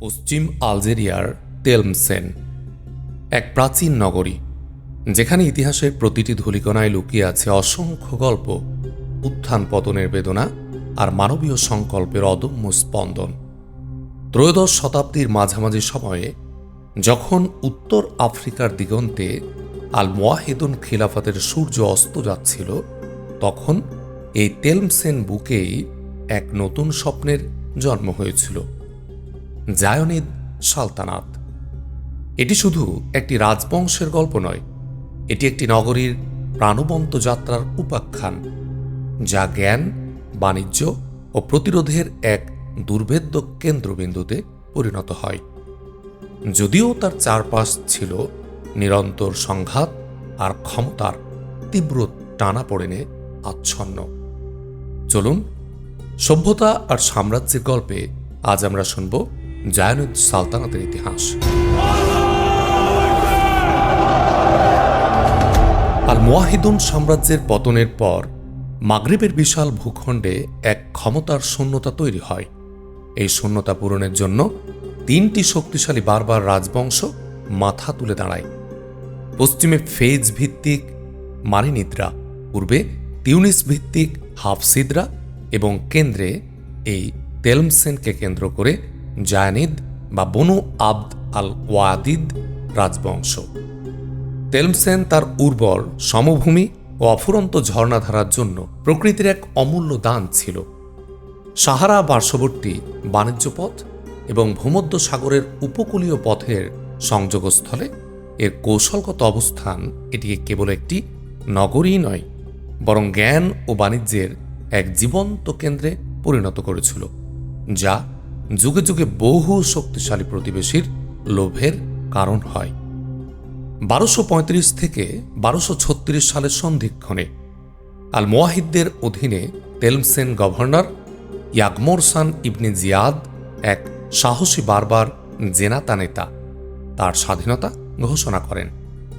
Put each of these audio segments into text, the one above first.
পশ্চিম আলজেরিয়ার তেলমসেন, এক প্রাচীন নগরী, যেখানে ইতিহাসের প্রতিটি ধূলিকণায় লুকিয়ে আছে অসংখ্য গল্প, উত্থান পতনের বেদনা আর মানবীয় সংকল্পের অদম্য স্পন্দন। ত্রয়োদশ শতাব্দীর মাঝামাঝি সময়ে, যখন উত্তর আফ্রিকার দিগন্তে আল মোয়াহিদুন খিলাফতের সূর্য অস্ত যাচ্ছিল, তখন এই তেলমসেন বুকেই এক নতুন স্বপ্নের জন্ম হয়েছিল। জায়নিদ সালতানাত। এটি শুধু একটি রাজবংশের গল্প নয়, এটি একটি নগরীর প্রাণবন্ত যাত্রার উপাখ্যান, যা জ্ঞান, বাণিজ্য ও প্রতিরোধের এক দুর্ভেদ্য কেন্দ্রবিন্দুতে পরিণত হয়। যদিও তার চারপাশ ছিল নিরন্তর সংঘাত আর ক্ষমতার তীব্র টানাপোড়েনে আচ্ছন্ন। চলুন, সভ্যতা আর সাম্রাজ্যের গল্পে আজ আমরা শুনব জায়নুদ সালতানাতের ইতিহাস। আর মোয়াহিদুন সাম্রাজ্যের পতনের পর মাগরিবের বিশাল ভূখণ্ডে এক ক্ষমতার শূন্যতা তৈরি হয়। এই শূন্যতা পূরণের জন্য তিনটি শক্তিশালী বারবার রাজবংশ মাথা তুলে দাঁড়ায়। পশ্চিমে ফেজ ভিত্তিক মারিনিদ্রা পূর্বে তিউনিস ভিত্তিক হাফসিদরা এবং কেন্দ্রে এই তেলমসেনকে কেন্দ্র করে জায়ানিদ বা বনু আবদ আল ওয়াদিদ রাজবংশ। তেলমসেন তার উর্বর সমভূমি ও অফুরন্ত ঝর্ণাধারার জন্য প্রকৃতির এক অমূল্য দান ছিল। সাহারা পার্শ্ববর্তী বাণিজ্য পথ এবং ভূমধ্য সাগরের উপকূলীয় পথের সংযোগস্থলে এর কৌশলগত অবস্থান এটিকে কেবল একটি নগরই নয়, বরং জ্ঞান ও বাণিজ্যের এক জীবন্ত কেন্দ্রে পরিণত করেছিল, যা যুগে যুগে বহু শক্তিশালী প্রতিবেশীর লোভের কারণ হয়। বারোশো থেকে বারোশো ছত্রিশ সালের সন্ধিক্ষণে আল মোয়াহিদদের অধীনে তেলমসেন গভর্নর ইয়াগমোরসান ইবনে জিয়াদ এক সাহসী বারবার জেনাতা নেতা তার স্বাধীনতা ঘোষণা করেন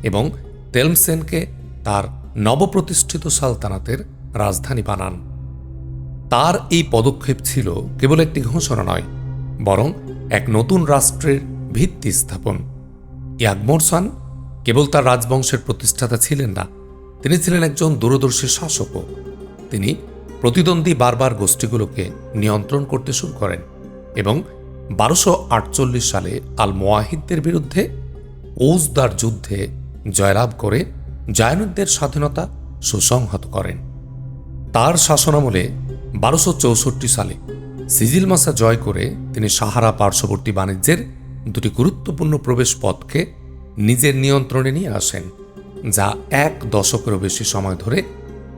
এবং তেলমসেনকে তার নবপ্রতিষ্ঠিত সালতানাতের রাজধানী বানান। তার এই পদক্ষেপ ছিল কেবল একটি ঘোষণা নয় বরং এক নতুন রাষ্ট্রের ভিত্তি স্থাপন। ইয়াগমোরসান কেবল তার রাজবংশের প্রতিষ্ঠাতা ছিলেন না, তিনি ছিলেন একজন দূরদর্শী শাসকও। তিনি প্রতিদ্বন্দ্বী বারবার গোষ্ঠীগুলোকে নিয়ন্ত্রণ করতে শুরু করেন এবং বারোশো আটচল্লিশ সালে আল মোয়াহিদদের বিরুদ্ধে ওজদার যুদ্ধে জয়লাভ করে জায়নুদ্দের স্বাধীনতা সুসংহত করেন। তার শাসনামলে বারোশো চৌষট্টি সালে সিজিল মাসা জয় করে তিনি সাহারা পার্শ্ববর্তী বাণিজ্যের দুটি গুরুত্বপূর্ণ প্রবেশ পথকে নিজের নিয়ন্ত্রণে নিয়ে আসেন, যা এক দশকেরও বেশি সময় ধরে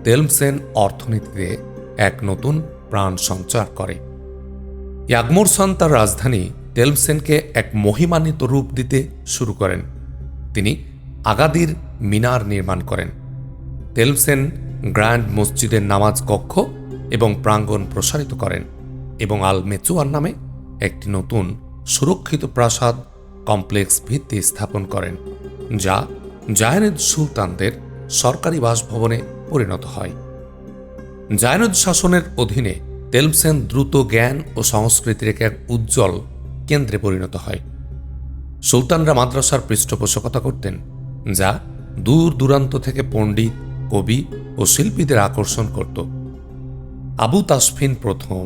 তেলমসেন অর্থনীতিতে এক নতুন প্রাণ সঞ্চার করে। ইয়াগমোরসান তার রাজধানী তেলমসেনকে এক মহিমান্বিত রূপ দিতে শুরু করেন। তিনি আগাদির মিনার নির্মাণ করেন। তেলমসেন গ্র্যান্ড মসজিদের নামাজ কক্ষ এবং প্রাঙ্গণ প্রসারিত করেন। এবং মেচুয়ার নামে একটি নতুন সুরক্ষিত প্রাসাদ কমপ্লেক্স ভিত্তি স্থাপন করেন, যা জায়নুদ সুলতানদের সরকারি বাসভবনে পরিণত হয়। জায়নুদ শাসনের অধীনে তেলমসেন দ্রুত জ্ঞান ও সংস্কৃতির এক উজ্জ্বল কেন্দ্রে পরিণত হয়। সুলতানরা মাদ্রাসার পৃষ্ঠপোষকতা করতেন, যা দূর দূরান্ত থেকে পণ্ডিত, কবি ও শিল্পীদের আকর্ষণ করত। আবু তাসফিন প্রথম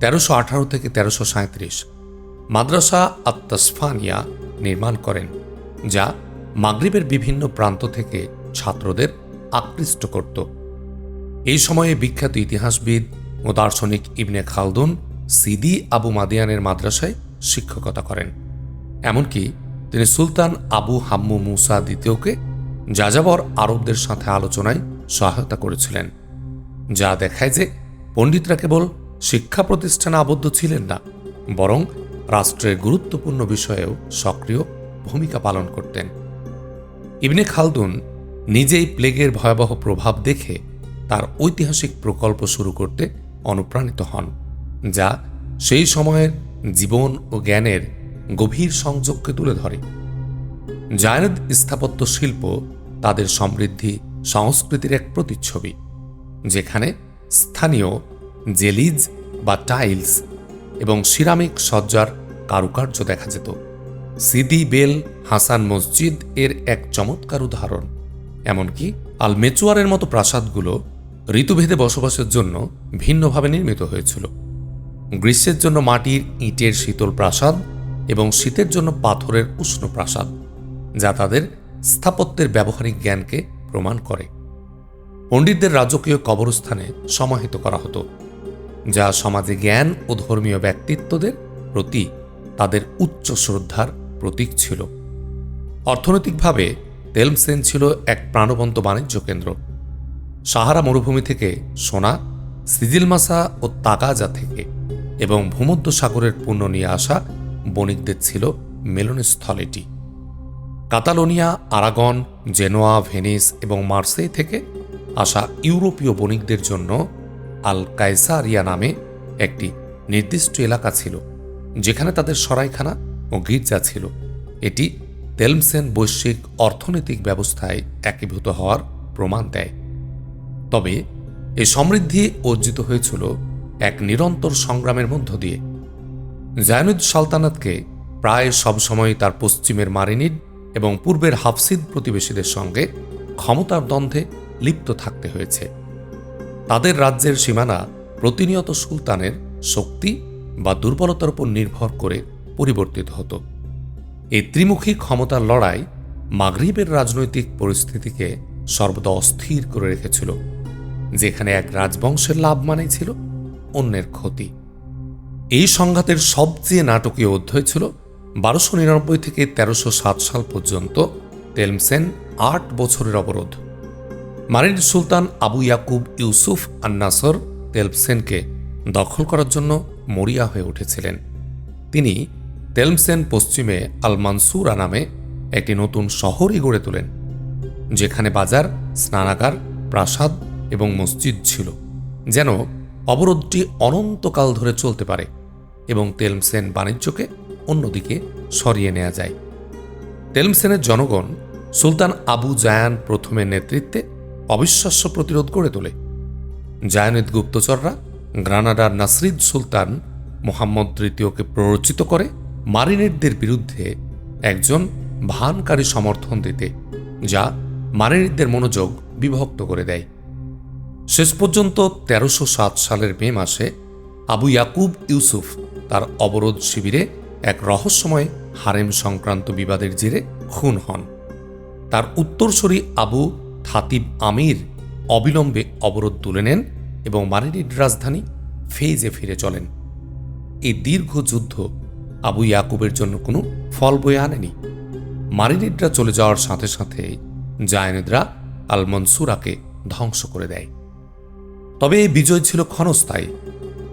তেরোশো আঠারো থেকে তেরোশো সাঁত্রিশ মাদ্রাসা আত্তাসফানিয়া নির্মাণ করেন, যা মাগরিবের বিভিন্ন প্রান্ত থেকে ছাত্রদের আকৃষ্ট করত। এই সময়ে বিখ্যাত ইতিহাসবিদ ও দার্শনিক ইবনে খালদুন সিদি আবু মাদিয়ানের মাদ্রাসায় শিক্ষকতা করেন। এমনকি তিনি সুলতান আবু হাম্মু মুসা দ্বিতীয়কে যাযাবর আরবদের সাথে আলোচনায় সহায়তা করেছিলেন, যা দেখায় যে পণ্ডিতরা কেবল শিক্ষা প্রতিষ্ঠানে আবদ্ধ ছিলেন না, বরং রাষ্ট্রের গুরুত্বপূর্ণ বিষয়েও সক্রিয় ভূমিকা পালন করতেন। ইবনে খালদুন নিজেই প্লেগের ভয়াবহ প্রভাব দেখে তার ঐতিহাসিক প্রকল্প শুরু করতে অনুপ্রাণিত হন, যা সেই সময়ের জীবন ও জ্ঞানের গভীর সংযোগকে তুলে ধরে। জায়নদ স্থাপত্য শিল্প তাদের সমৃদ্ধি সংস্কৃতির এক প্রতিচ্ছবি, যেখানে স্থানীয় জেলিজ বা টাইলস এবং সিরামিক সজ্জার কারুকার্য দেখা যেত। সিদি বেল হাসান মসজিদ এর এক চমৎকার উদাহরণ। এমনকি আল মেচুয়ারের মতো প্রাসাদগুলো ঋতুভেদে বসবাসের জন্য ভিন্নভাবে নির্মিত হয়েছিল। গ্রীষ্মের জন্য মাটির ইটের শীতল প্রাসাদ এবং শীতের জন্য পাথরের উষ্ণ প্রাসাদ, যা তাদের স্থাপত্যের ব্যবহারিক জ্ঞানকে প্রমাণ করে। পণ্ডিতদের রাজকীয় কবরস্থানে সমাহিত করা হতো। যা সমাজে জ্ঞান ও ধর্মীয় ব্যক্তিত্বদের প্রতি তাদের উচ্চ শ্রদ্ধার প্রতীক ছিল। অর্থনৈতিকভাবে তেলমসেন ছিল এক প্রাণবন্ত বাণিজ্য কেন্দ্র। সাহারা মরুভূমি থেকে সোনা, সিজিলমাসা ও তাগাজা থেকে এবং ভূমধ্য সাগরের পণ্য নিয়ে আসা বণিকদের ছিল মেলনস্থল এটি কাতালোনিয়া, আরাগন, জেনোয়া, ভেনিস এবং মার্সেই থেকে আসা ইউরোপীয় বণিকদের জন্য আল কায়সারিয়া নামে একটি নির্দিষ্ট এলাকা ছিল, যেখানে তাদের সরাইখানা ও গির্জা ছিল। এটি তেলমসেন বৈশ্বিক অর্থনৈতিক ব্যবস্থায় একীভূত হওয়ার প্রমাণ দেয়। তবে এই সমৃদ্ধি অর্জিত হয়েছিল এক নিরন্তর সংগ্রামের মধ্য দিয়ে। জায়নুদ সালতানাতকে প্রায় সবসময় তার পশ্চিমের মারিনিড এবং পূর্বের হাফসিদ প্রতিবেশীদের সঙ্গে ক্ষমতার দ্বন্দ্বে লিপ্ত থাকতে হয়েছে। তাদের রাজ্যের সীমানা প্রতিনিয়ত সুলতানের শক্তি বা দুর্বলতার উপর নির্ভর করে পরিবর্তিত হতো। এই ত্রিমুখী ক্ষমতার লড়াই মাগরিবের রাজনৈতিক পরিস্থিতিকে সর্বদা অস্থির করে রেখেছিল, যেখানে এক রাজবংশের লাভ মানেই ছিল অন্যের ক্ষতি। এই সংঘাতের সবচেয়ে নাটকীয় অধ্যায় ছিল বারোশো নিরানব্বই থেকে তেরোশো সাত সাল পর্যন্ত তেলমসেন আট বছরের অবরোধ। Marin sultan Abu Yaqub Yusuf an Nasr তেলমসেনকে দখল করার জন্য মরিয়া হয়ে উঠেছিলেন। তিনি তেলমসেন পশ্চিমে আল মানসুরা নামে একটি নতুন শহরই গড়ে তোলেন, যেখানে বাজার, স্নানাগার, প্রাসাদ এবং মসজিদ ছিল, যেন অবরোধটি অনন্তকাল ধরে চলতে পারে এবং তেলমসেন বাণিজ্যকে অন্যদিকে সরিয়ে নেওয়া যায়। তেলমসেনের জনগণ সুলতান আবু জায়ান প্রথমের নেতৃত্বে অবিশ্বাস্য প্রতিরোধ গড়ে তোলে। জায়ানিদ গুপ্তচররা গ্রানাডার নাসরিদ সুলতান মোহাম্মদ তৃতীয়কে প্ররোচিত করে মারিনেটদের বিরুদ্ধে একজন ভানকারী সমর্থন দিতে, যা মারিনেটদের মনোযোগ বিভক্ত করে দেয়। শেষ পর্যন্ত তেরোশো সাত সালের মে মাসে আবু ইয়াকুব ইউসুফ তার অবরোধ শিবিরে এক রহস্যময় হারেম সংক্রান্ত বিবাদের জেরে খুন হন। তার উত্তরসূরি আবু থাতিব আমির অবিলম্বে অবরোধ তুলে নেন এবং মারিনিড রাজধানী ফেইজে ফিরে চলেন। এই দীর্ঘ যুদ্ধ আবু ইয়াকুবের জন্য কোনো ফল বয়ে আনেনি। মারিনিডরা চলে যাওয়ার সাথে সাথে জায়নেদরা আল মনসুরাকে ধ্বংস করে দেয়। তবে এই বিজয় ছিল ক্ষণস্থায়ী।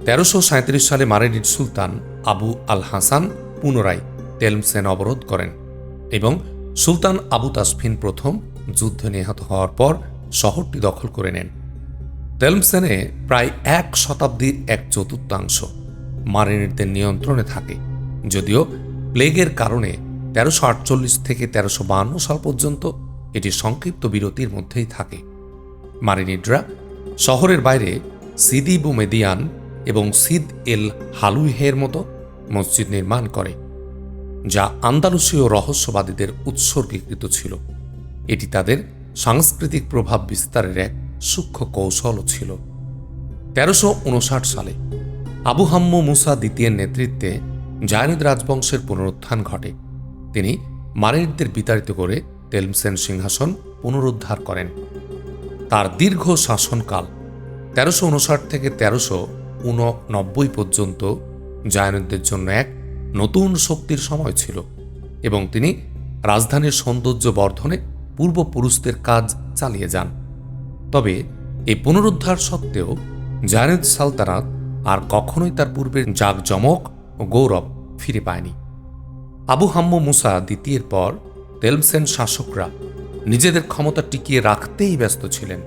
তেরোশো সাঁত্রিশ সালে মারিনিড সুলতান আবু আল হাসান পুনরায় তেলমসেন অবরোধ করেন এবং সুলতান আবু তাসফিন প্রথম যুদ্ধে নিহত হওয়ার পর শহরটি দখল করে নেন। তেলমসেনে প্রায় এক শতাব্দীর এক চতুর্থাংশ মারিনিডদের নিয়ন্ত্রণে থাকে। যদিও প্লেগের কারণে তেরোশো আটচল্লিশ থেকে তেরোশো বাহান্ন সাল পর্যন্ত এটি সংক্ষিপ্ত বিরতির মধ্যেই থাকে। মারিনিডরা শহরের বাইরে সিদি বুমেদিয়ান এবং সিদ এল হালুইহের মতো মসজিদ নির্মাণ করে, যা আন্দালুসীয় রহস্যবাদীদের উৎসর্গীকৃত ছিল। এটি তাদের সাংস্কৃতিক প্রভাব বিস্তারের এক সূক্ষ্ম কৌশলও ছিল। তেরোশো উনষাট সালে আবু হাম্মু মুসা দ্বিতীয়ের নেতৃত্বে জায়নিদ রাজবংশের পুনরুত্থান ঘটে। তিনি মারিনদের বিতাড়িত করে তেলমসেন সিংহাসন পুনরুদ্ধার করেন। তার দীর্ঘ শাসনকাল তেরোশো উনষাট থেকে তেরোশো উননব্বই পর্যন্ত জায়নদের জন্য এক নতুন শক্তির সময় ছিল এবং তিনি রাজধানীর সৌন্দর্য বর্ধনে পূর্বপুরুষদের কাজ চালিয়ে যান। তবে এই পুনরুদ্ধার সত্ত্বেও জায়নেদ সালতানাত আর কখনোই তার পূর্বের জাঁকজমক ও গৌরব ফিরে পায়নি। আবু হাম্মু মুসা দ্বিতীয়ের পর তেলমসেন শাসকরা নিজেদের ক্ষমতা টিকিয়ে রাখতেই ব্যস্ত ছিলেন।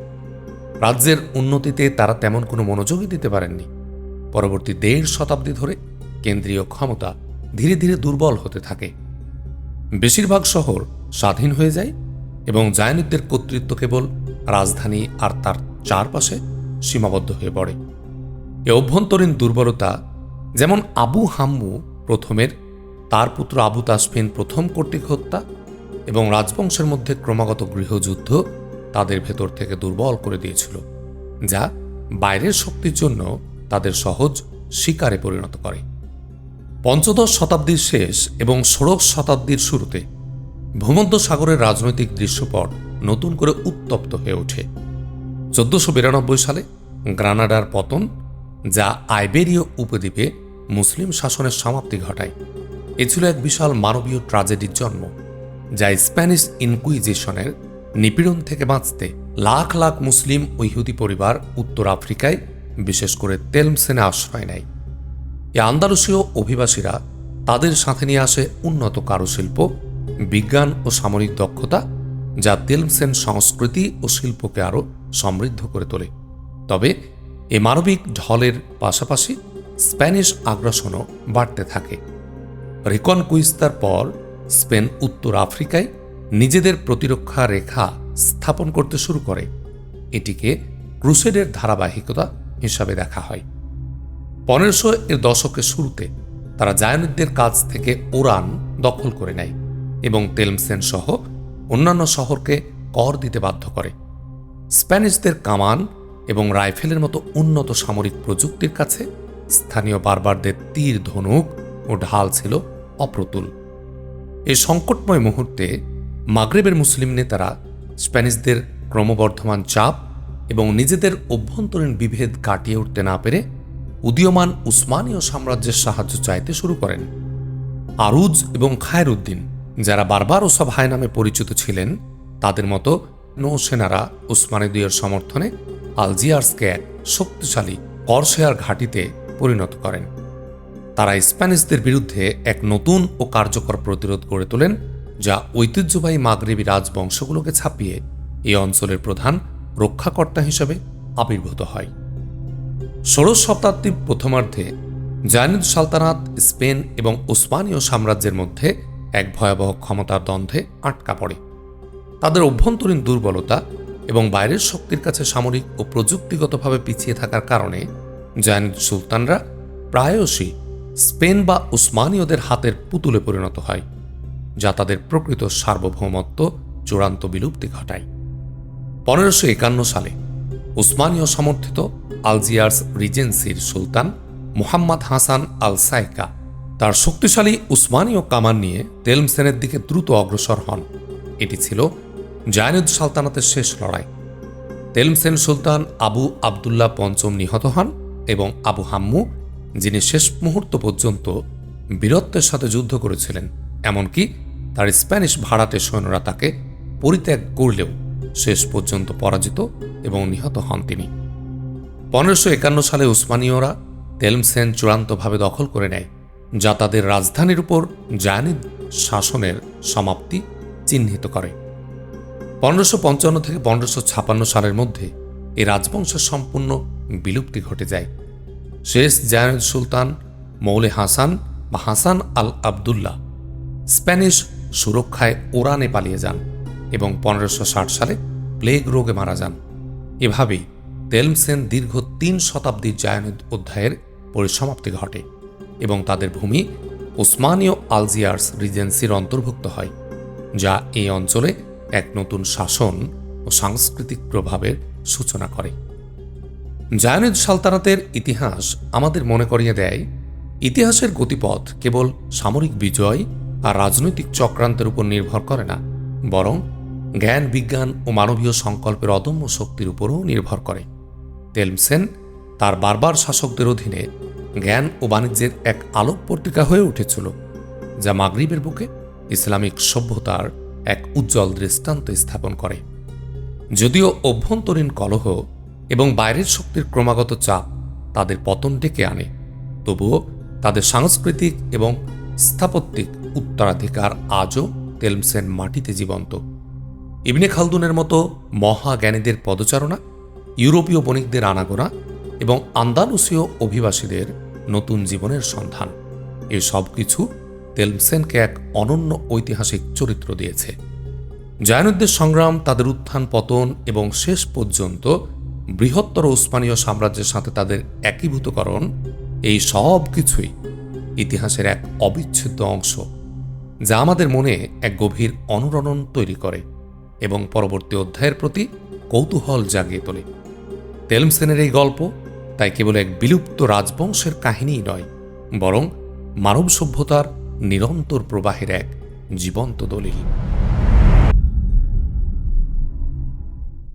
রাজ্যের উন্নতিতে তারা তেমন কোনো মনোযোগই দিতে পারেননি। পরবর্তী দেড় শতাব্দী ধরে কেন্দ্রীয় ক্ষমতা ধীরে ধীরে দুর্বল হতে থাকে। বেশিরভাগ শহর স্বাধীন হয়ে যায় এবং জায়নিকদের কর্তৃত্ব কেবল রাজধানী আর তার চারপাশে সীমাবদ্ধ হয়ে পড়ে। এ অভ্যন্তরীণ দুর্বলতা যেমন আবু হাম্মু প্রথমের, তার পুত্র আবু তাসফিন প্রথম কর্তৃক হত্যা এবং রাজবংশের মধ্যে ক্রমাগত গৃহযুদ্ধ তাদের ভেতর থেকে দুর্বল করে দিয়েছিল, যা বাইরের শক্তির জন্য তাদের সহজ শিকারে পরিণত করে। পঞ্চদশ শতাব্দীর শেষ এবং ষোড়শ শতাব্দীর শুরুতে ভূমধ্য সাগরের রাজনৈতিক দৃশ্যপট নতুন করে উত্তপ্ত হয়ে ওঠে। চোদ্দশো বিরানব্বই সালে গ্রানাডার পতন, যা আইবেরীয় উপদ্বীপে মুসলিম শাসনের সমাপ্তি ঘটায়। এ ছিল এক বিশাল মানবীয় ট্রাজেডির জন্ম, যা স্প্যানিশ ইনকুইজিশনের নিপীড়ন থেকে বাঁচতে লাখ লাখ মুসলিম ও ইহুদি পরিবার উত্তর আফ্রিকায়, বিশেষ করে তেলমসেনে আশ্রয় নেয়। এ আন্দালুসীয় অভিবাসীরা তাদের সাথে নিয়ে আসে উন্নত কারুশিল্প বিজ্ঞান ও সামরিক দক্ষতা, যা তেলমসেন সংস্কৃতি ও শিল্পকে আরও সমৃদ্ধ করে তোলে। তবে এ মানবিক ঢলের পাশাপাশি স্প্যানিশ আগ্রাসনও বাড়তে থাকে। রিকন কুইস্তার পর স্পেন উত্তর আফ্রিকায় নিজেদের প্রতিরক্ষা রেখা স্থাপন করতে শুরু করে। এটিকে ক্রুসেডের ধারাবাহিকতা হিসাবে দেখা হয়। পনেরোশো এর দশকের শুরুতে তারা জায়নুদ্দের কাছ থেকে ওরান দখল করে নেয়। এবং তেলমসেন সহ অন্যান্য শহরকে কর দিতে বাধ্য করে। স্প্যানিশদের কামান এবং রাইফেলের মতো উন্নত সামরিক প্রযুক্তির কাছে স্থানীয় বারবারদের তীর ধনুক ও ঢাল ছিল অপ্রতুল। এই সংকটময় মুহূর্তে মাগরেবের মুসলিম নেতারা স্প্যানিশদের ক্রমবর্ধমান চাপ এবং নিজেদের অভ্যন্তরীণ বিভেদ কাটিয়ে উঠতে না পেরে উদীয়মান উসমানীয় সাম্রাজ্যের সাহায্য চাইতে শুরু করেন। আরুজ এবং খায়রুদ্দিন যারা বারবার ওসব হায় নামে পরিচিত ছিলেন, তাদের মতো নৌসেনারা উসমানীদের সমর্থনে আলজিয়ার্সকে এক শক্তিশালী করশেয়ার ঘাঁটিতে পরিণত করেন। তারা স্প্যানিশদের বিরুদ্ধে এক নতুন ও কার্যকর প্রতিরোধ গড়ে তোলেন, যা ঐতিহ্যবাহী মাগরেবী রাজবংশগুলোকে ছাপিয়ে এই অঞ্চলের প্রধান রক্ষাকর্তা হিসেবে আবির্ভূত হয়। ষোড়শ শতাব্দীর প্রথমার্ধে জায়নুদ সালতানাত স্পেন এবং ওসমানীয় সাম্রাজ্যের মধ্যে এক ভয়াবহ ক্ষমতার দ্বন্দ্বে আটকা পড়ে। তাদের অভ্যন্তরীণ দুর্বলতা এবং বাইরের শক্তির কাছে সামরিক ও প্রযুক্তিগতভাবে পিছিয়ে থাকার কারণে জায়নুদ সুলতানরা প্রায়শই স্পেন বা উসমানীয়দের হাতের পুতুলে পরিণত হয়, যা তাদের প্রকৃত সার্বভৌমত্ব চূড়ান্ত বিলুপ্তি ঘটায়। পনেরোশো একান্ন সালে উসমানীয় সমর্থিত আলজিয়ার্স রিজেন্সির সুলতান মুহাম্মদ হাসান আল সাইকা তার শক্তিশালী উসমানীয় কামান নিয়ে তেলমসেনের দিকে দ্রুত অগ্রসর হন। এটি ছিল জায়নুদ সালতানাতের শেষ লড়াই। তেলমসেন সুলতান আবু আবদুল্লাহ পঞ্চম নিহত হন এবং আবু হাম্মু, যিনি শেষ মুহূর্ত পর্যন্ত বীরত্বের সাথে যুদ্ধ করেছিলেন, এমনকি তার স্প্যানিশ ভাড়াটে সৈন্যরা তাকে পরিত্যাগ করলেও শেষ পর্যন্ত পরাজিত এবং নিহত হন তিনি। পনেরোশো একান্ন সালে উসমানীয়রা তেলমসেন চূড়ান্তভাবে দখল করে নেয়। যা তাদের রাজধানীর উপর জায়ানিদ শাসনের সমাপ্তি চিহ্নিত করে। পনেরোশো পঞ্চান্ন থেকে পনেরোশো ছাপান্ন সালের মধ্যে এই রাজবংশের সম্পূর্ণ বিলুপ্তি ঘটে যায়। শেষ জায়ানিদ সুলতান মৌলে হাসান বা হাসান আল আবদুল্লাহ স্প্যানিশ সুরক্ষায় ওরানে পালিয়ে যান এবং পনেরোশো ষাট সালে প্লেগ রোগে মারা যান। এভাবেই তেলমসেন দীর্ঘ তিন শতাব্দীর জায়নুদ অধ্যায়ের পরিসমাপ্তি ঘটে। এবং তাদের ভূমি ওসমানীয় আলজিয়ার্স রিজেন্সির অন্তর্ভুক্ত হয়, যা এই অঞ্চলে এক নতুন শাসন ও সাংস্কৃতিক প্রভাবের সূচনা করে। জায়নুদ সালতানাতের ইতিহাস আমাদের মনে করিয়ে দেয়, ইতিহাসের গতিপথ কেবল সামরিক বিজয় আর রাজনৈতিক চক্রান্তের উপর নির্ভর করে না, বরং জ্ঞান, বিজ্ঞান ও মানবীয় সংকল্পের অদম্য শক্তির উপরও নির্ভর করে। তেলমসেন তার বারবার শাসকদের অধীনে জ্ঞান ও বাণিজ্যের এক আলোক পত্রিকা হয়ে উঠেছিল, যা মাগরিবের বুকে ইসলামিক সভ্যতার এক উজ্জ্বল দৃষ্টান্ত স্থাপন করে। যদিও অভ্যন্তরীণ কলহ এবং বাইরের শক্তির ক্রমাগত চাপ তাদের পতন ডেকে আনে, তবুও তাদের সাংস্কৃতিক এবং স্থাপত্যিক উত্তরাধিকার আজও তেলমসেন মাটিতে জীবন্ত। ইবনে খালদুনের মতো মহাজ্ঞানীদের পদচারণা, ইউরোপীয় বণিকদের আনাগোনা এবং আন্দালুসীয় অভিবাসীদের নতুন জীবনের সন্ধান। এই সব কিছু তেলমসেনকে এক অনন্য ঐতিহাসিক চরিত্র দিয়েছে। জায়নুদ্দের সংগ্রাম, তাদের উত্থান, পতন এবং শেষ পর্যন্ত বৃহত্তর উসমানীয় সাম্রাজ্যের সাথে তাদের একীভূতকরণ, এই সব কিছুই ইতিহাসের এক অবিচ্ছেদ্য অংশ, যা আমাদের মনে এক গভীর অনুরণন তৈরি করে এবং পরবর্তী অধ্যায়ের প্রতি কৌতূহল জাগিয়ে তোলে। তেলমসেনের এই গল্প তাই কেবল এক বিলুপ্ত রাজবংশের কাহিনীই নয়, বরং মানব সভ্যতার নিরন্তর প্রবাহের এক জীবন্ত দলিল।